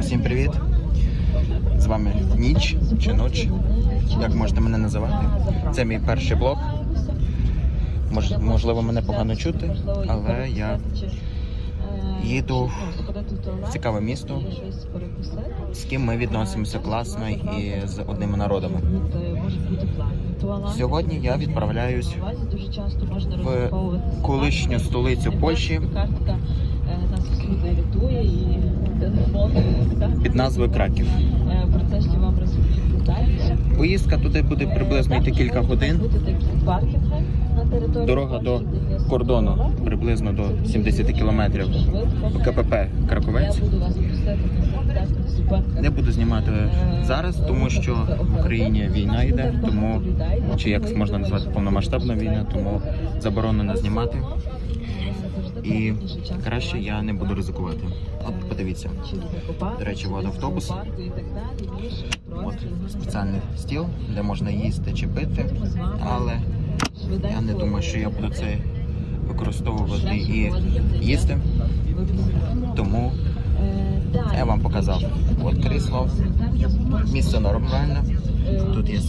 Всім привіт! З вами ніч чи ноч, як можете мене називати. Це мій перший блог. Мож, можливо, мене погано чути, але я їду в цікаве місто, з ким ми відносимося класно і з одними народами. Сьогодні я відправляюсь в колишню столицю Польщі під назвою Краків. Про це ще вам розповім. Поїздка туди буде приблизно йти кілька годин. На території Дорога до кордону приблизно до 70 кілометрів. КПП Краковець. Не буду знімати зараз, тому що в Україні війна йде, тому чи як можна назвати повномасштабна війна, тому заборонено знімати. І краще я не буду ризикувати. От подивіться, До речі, от автобус. от спеціальний стіл, де можна їсти чи пити, але я не думаю, що я буду це використовувати і їсти. Тому я вам показав. От крісло, місце нормальне. Тут є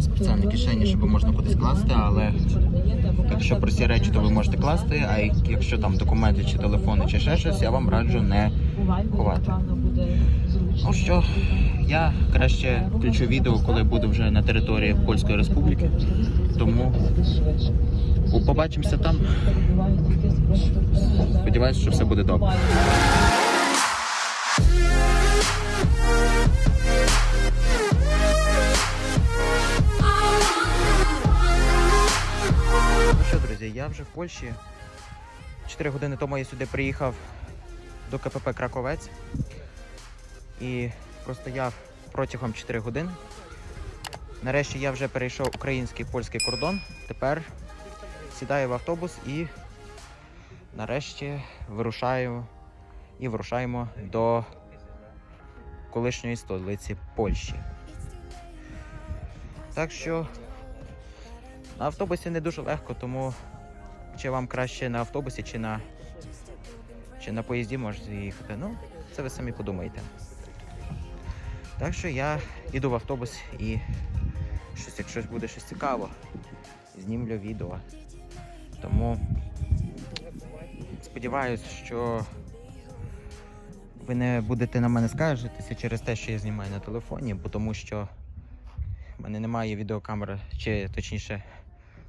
спеціальні кишені, щоб можна кудись класти, але якщо прості речі, то ви можете класти, а якщо там документи чи телефони чи ще щось, я вам раджу не ховати. Ну що, я краще включу відео, коли буду вже на території Польської Республіки. Тому побачимося там. Сподіваюсь, що все буде добре. Вже в Польщі. Чотири години тому я сюди приїхав до КПП Краковець і простояв протягом 4 годин. Нарешті я вже перейшов український польський кордон. Тепер сідаю в автобус і нарешті вирушаю і вирушаємо до колишньої столиці Польщі. Так що на автобусі не дуже легко, тому чи вам краще на автобусі, чи на, чи на поїзді можете їхати. Ну, це ви самі подумаєте. Так що я йду в автобус і щось, якщо буде щось цікаво, знімлю відео. Тому сподіваюсь, що ви не будете на мене скаржитися через те, що я знімаю на телефоні, бо тому що в мене немає відеокамери, чи точніше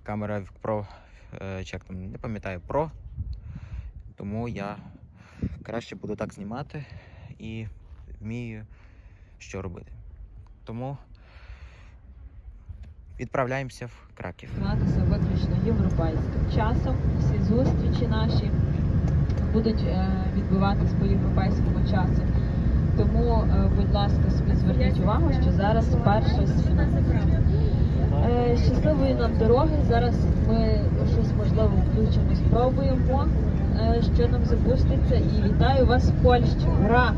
камера е, чи як там, не пам'ятаю, Pro. Тому я краще буду так знімати і вмію, що робити. Тому відправляємося в Краків. Займатися виключно європейським часом. Всі зустрічі наші будуть е, відбуватись по європейському часу. Тому, е, будь ласка, собі зверніть увагу, що зараз перша зміна. Нам дороги. Зараз ми щось можливо включимо, спробуємо, е, що нам запуститься. І вітаю вас в Польщі. Ура!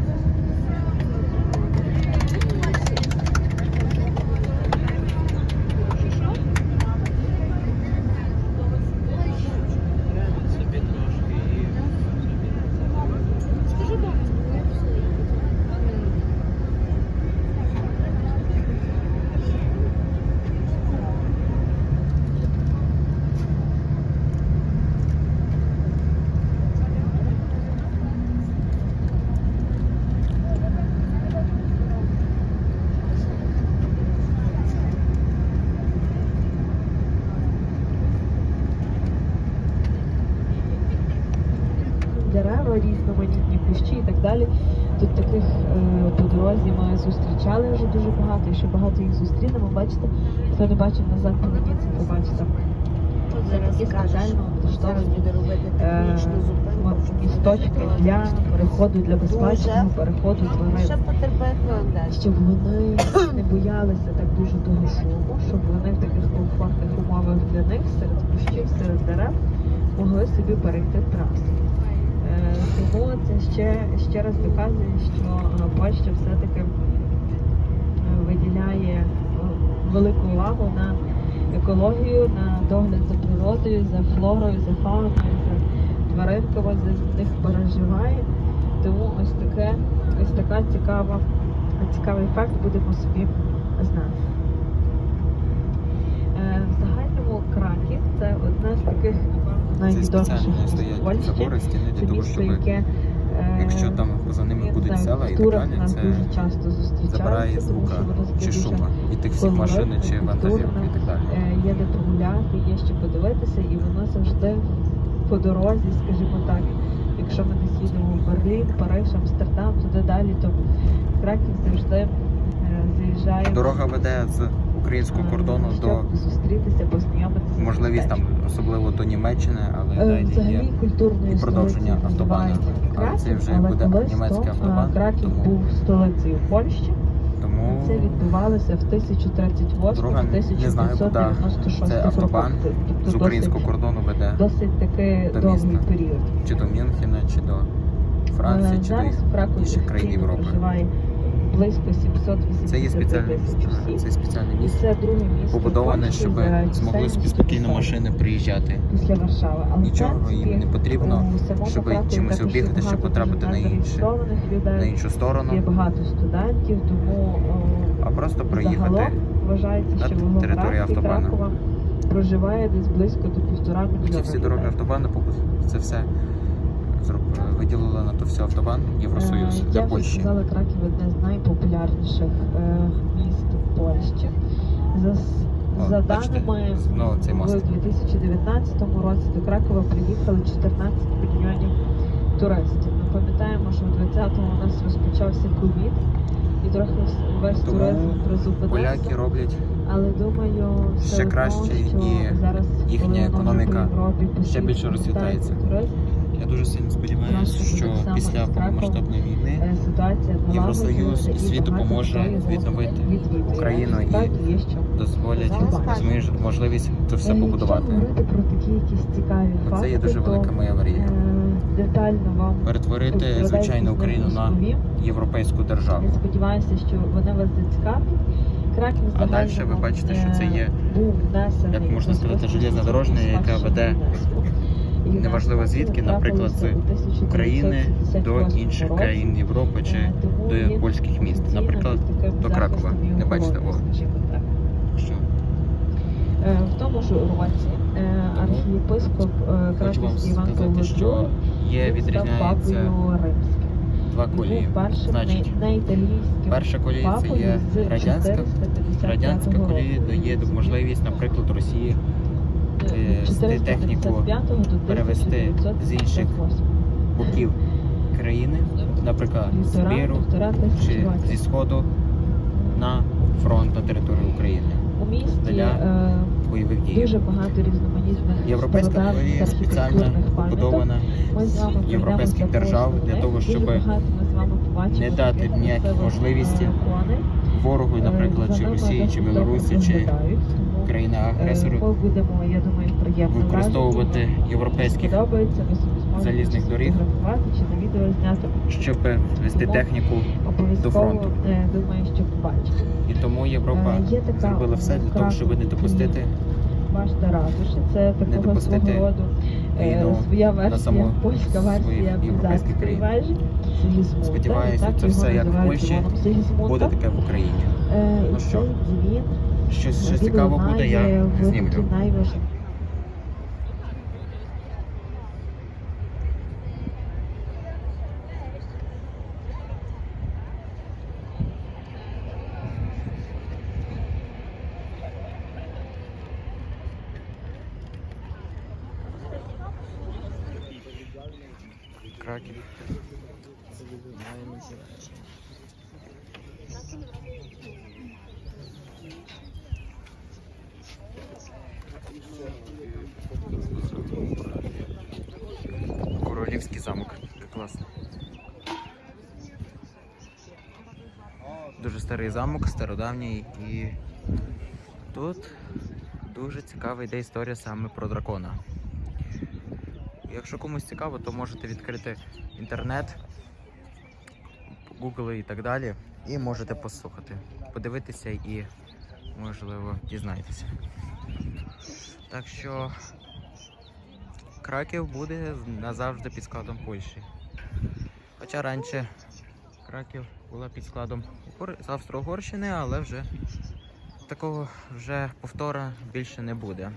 Дерева, різноманітні кущі і так далі. Тут таких е, по дорозі ми зустрічали вже дуже багато, і ще багато їх зустрінемо. Бачите, хто не бачив назад, подивіться, побачите. Тут зараз такі зараз буде робити е, технічну зупинку. місточки для переходу, для безпечного переходу тварин. потерпає Щоб вони не боялися так дуже того шуму, щоб вони в таких комфортних умовах для них серед кущів, серед дерев могли собі перейти трасу. Тому це ще, ще раз доказує, що е, Польща все-таки е, виділяє е, велику увагу на екологію, на догляд за природою, за флорою, за фауною, за тваринками, за них переживає. Тому ось таке, ось така цікава, цікавий факт будемо собі знати. В загальному Краків це одне з таких, найвідоміших спеціально Польщі. Це місто, яке е, якщо там поза ними будуть села і так далі, це дуже часто забирає звука чи шума від тих всіх машин чи вантажівок і так далі. Е, є де погуляти, є що подивитися, і воно завжди по дорозі, скажімо так. Якщо ми десь їдемо в Берлін, Париж, Амстердам, туди далі, то Краків завжди е, заїжджає. Дорога веде з українського кордону до можливість там особливо до Німеччини, але Е, далі є культурною і продовження автобану. називають це вже буде німецький то, автобан, Краків тому- був столицею Польщі. тому Це відбувалося в 1038 Дорога не знаю, куди 1996 це автобан. Тобто з українського кордону веде досить таки до довгий міста. період. чи до Мюнхена, чи до Франції, чи до інших країн Європи. Близько 780 Це є спеціальне місце. Це спеціальне місце. це Побудоване, щоб змогли чисельністю спокійно машини приїжджати. після Варшави. Але Нічого їм не потрібно, щоб чимось також щоб потрапити на інше, на іншу Є сторону, багато студентів, тому а просто проїхати. вважається, на що в території автобану. Кракова проживає десь близько до півтора мільйона. Ці всі дороги людей. автобани, це все виділили на то все автобан Євросоюз Е, для Я Польщі. сказала, Краків одне з найпопулярніших е, міст в Польщі. За, О, за бачите? даними Знову цей мост. в 2019 році до Кракова приїхали 14 мільйонів туристів. Ми пам'ятаємо, що в 20-му у нас розпочався ковід і трохи весь Тому туризм призупинився. Поляки роблять Але думаю, все ще одно, краще, що і зараз, їхня економіка в Європі ще більше розцвітається. Я дуже сильно сподіваюся, що після повномасштабної війни е, Євросоюз і світу багато поможе хто його відновити. Україну і дозволять можливість це все Е, побудувати. Факти, Це є дуже велика моя мрія. е, детально вам Перетворити звичайну Україну на європейську державу. Сподіваюся, що вони вас зацікавлять. А дальше ви бачите, що це є, як можна сказати, списку железна дорожня, яка веде неважливо звідки, наприклад, з України до інших країн Європи чи Е, до польських міст. Наприклад, до Кракова. Не бачите, о. що Е, В тому ж році е, архієпископ хочу вам Краківський Іван сказати, що є відрізняється два колії. Значить, перша колія це є радянська. Радянська колія дає можливість, наприклад, Росії техніку перевести з інших боків країни, наприклад, з Сибіру чи зі сходу на фронт на територію України У місті для е, бойових дій. дуже багато різноманітних Європейська колія спеціально побудована з європейських держав для того, щоб не дати ніяких можливості ворогу, наприклад, Е, чи Росії, чи Білорусі, чи тому, е, будемо, я думаю, приємно використовувати європейських, залізних доріг. чи на відео зняти. щоб вести техніку Обов'язково фронту. е, думаю, що побачите. І тому Європа Е, зробила все для того, щоб не допустити Башта ратуші. Це такого свого роду е, війну своя версія, саму польська версія європейських Пізанської країн. вежі. Сподіваюся, це все як в Польщі буде таке в Україні. Е, Ну що, Щось, щось він цікаво буде, лунає я в знімлю. такі найважливіші Краків. Королівський замок. Класно. Дуже старий замок, стародавній і тут дуже цікава йде історія саме про дракона. Якщо комусь цікаво, то можете відкрити інтернет, Google і так далі, і можете послухати, подивитися і, можливо, дізнаєтеся. Так що Краків буде назавжди під складом Польщі. Хоча раніше Краків була під складом Австро-Угорщини, але вже такого вже повтора більше не буде.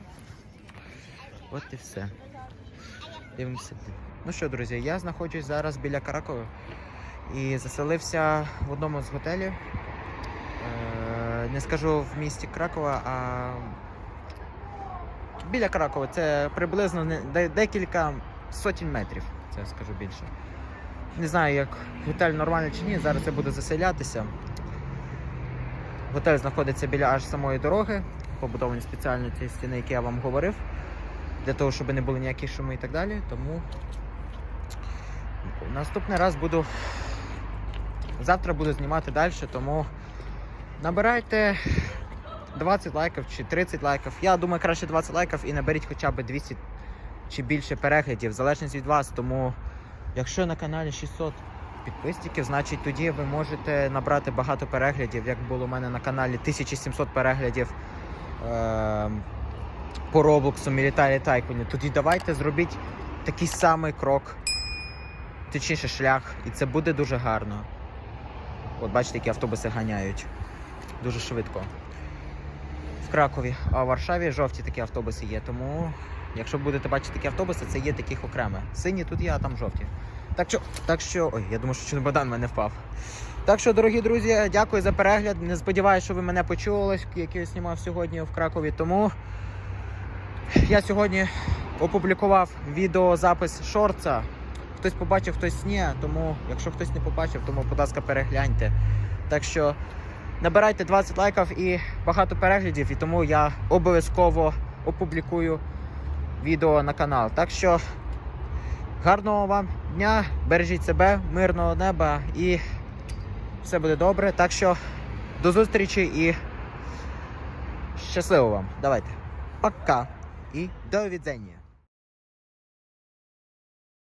От і все. Дивимося. Ну що, друзі, я знаходжусь зараз біля Кракова і заселився в одному з готелів. Е, Не скажу в місті Кракова, а біля Кракова. Це приблизно декілька сотень метрів, це скажу більше. Не знаю, як готель нормальний чи ні. Зараз я буду заселятися. Готель знаходиться біля аж самої дороги, побудовані спеціально ці стіни, які я вам говорив, для того, щоб не було ніяких шуми і так далі. Тому наступний раз буду. Завтра буду знімати далі, тому набирайте 20 лайків чи 30 лайків. Я думаю, краще 20 лайків і наберіть хоча б 200 чи більше переглядів, в залежності від вас. Тому, якщо на каналі 600 підписників, значить тоді ви можете набрати багато переглядів, як було у мене на каналі 1700 переглядів е- по Роблоксу Military Tycoon. Тоді давайте зробіть такий самий крок, точніше шлях, і це буде дуже гарно. От бачите, які автобуси ганяють. Дуже швидко. В Кракові, а в Варшаві жовті такі автобуси є. Тому, якщо будете бачити такі автобуси, це є таких окремо. Сині тут є, а там жовті. Так що, так що, ой, я думаю, що Богдан в мене впав. Так що, дорогі друзі, дякую за перегляд. Не сподіваюся, що ви мене почули, який я знімав сьогодні в Кракові. Тому я сьогодні опублікував відеозапис шорца. Хтось побачив, хтось ні. Тому, якщо хтось не побачив, тому, будь ласка, перегляньте. Так що набирайте 20 лайків і багато переглядів, і тому я обов'язково опублікую відео на канал. Так що гарного вам дня, бережіть себе, мирного неба і все буде добре. Так що до зустрічі і щасливо вам. Давайте. Пока і до відзення.